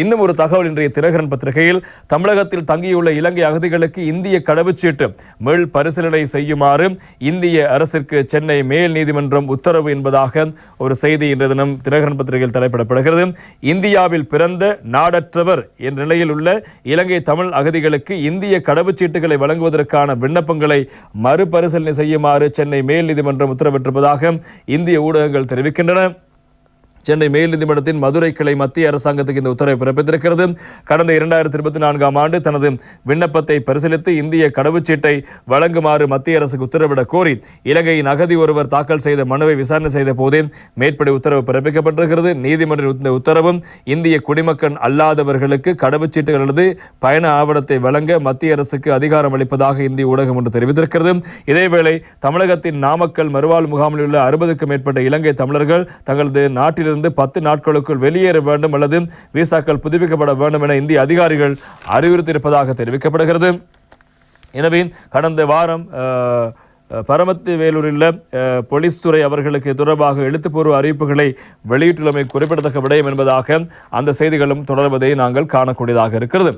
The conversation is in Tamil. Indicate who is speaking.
Speaker 1: இன்னும் ஒரு தகவல் இன்றைய தினகரன் பத்திரிகையில் தமிழகத்தில் தங்கியுள்ள இலங்கை அகதிகளுக்கு இந்திய கடவுச்சீட்டு மீள் பரிசீலனை செய்யுமாறு இந்திய அரசிற்கு சென்னை மேல் நீதிமன்றம் உத்தரவு என்பதாக ஒரு செய்தி இன்றைய தினம் தினகரன் பத்திரிகையில் தலைப்பிடப்படுகிறது. இந்தியாவில் பிறந்த நாடற்றவர் என்ற நிலையில் உள்ள இலங்கை தமிழ் அகதிகளுக்கு இந்திய கடவுச்சீட்டுகளை வழங்குவதற்கான விண்ணப்பங்களை மறுபரிசீலனை செய்யுமாறு சென்னை மேல் நீதிமன்றம் உத்தரவிட்டிருப்பதாக இந்திய ஊடகங்கள் தெரிவிக்கின்றன. சென்னை மேல் நீதிமன்றத்தின் மதுரை கிளை மத்திய அரசாங்கத்துக்கு இந்த உத்தரவை பிறப்பித்திருக்கிறது. கடந்த இரண்டாயிரத்தி இருபத்தி நான்காம் ஆண்டு தனது விண்ணப்பத்தை பரிசீலித்து இந்திய கடவுச்சீட்டை வழங்குமாறு மத்திய அரசுக்கு உத்தரவிடக் கோரி இலங்கையின் அகதி ஒருவர் தாக்கல் செய்த மனுவை விசாரணை செய்த போதே மேற்படி உத்தரவு பிறப்பிக்கப்பட்டிருக்கிறது. நீதிமன்ற இந்த உத்தரவும் இந்திய குடிமக்கள் அல்லாதவர்களுக்கு கடவுச்சீட்டுகள் அல்லது பயண ஆவணத்தை வழங்க மத்திய அரசுக்கு அதிகாரம் அளிப்பதாக இந்திய ஊடகம் ஒன்று தெரிவித்திருக்கிறது. இதேவேளை தமிழகத்தின் நாமக்கல் மறுவாழ் முகாமில் உள்ள அறுபதுக்கும் மேற்பட்ட இலங்கை தமிழர்கள் தங்களது நாட்டில் நாட்டிலிருந்து பத்து நாட்களுக்குள் வெளியேற வேண்டும் அல்லது விசாக்கள் புதுப்பிக்கப்பட வேண்டும் என இந்திய அதிகாரிகள் அறிவுறுத்தியிருப்பதாக தெரிவிக்கப்படுகிறது. எனவே கடந்த வாரம் அஹ், பரமத்து வேலூரில் போலீஸ் துறை அவர்களுக்கு தொடர்பாக எழுத்துப்பூர்வ அறிவிப்புகளை வெளியிட்டுள்ளமை குறிப்பிடத்தக்க விடயம் என்பதாக அந்த செய்திகளும் தொடர்வதை நாங்கள் காணக்கூடியதாக இருக்கிறது.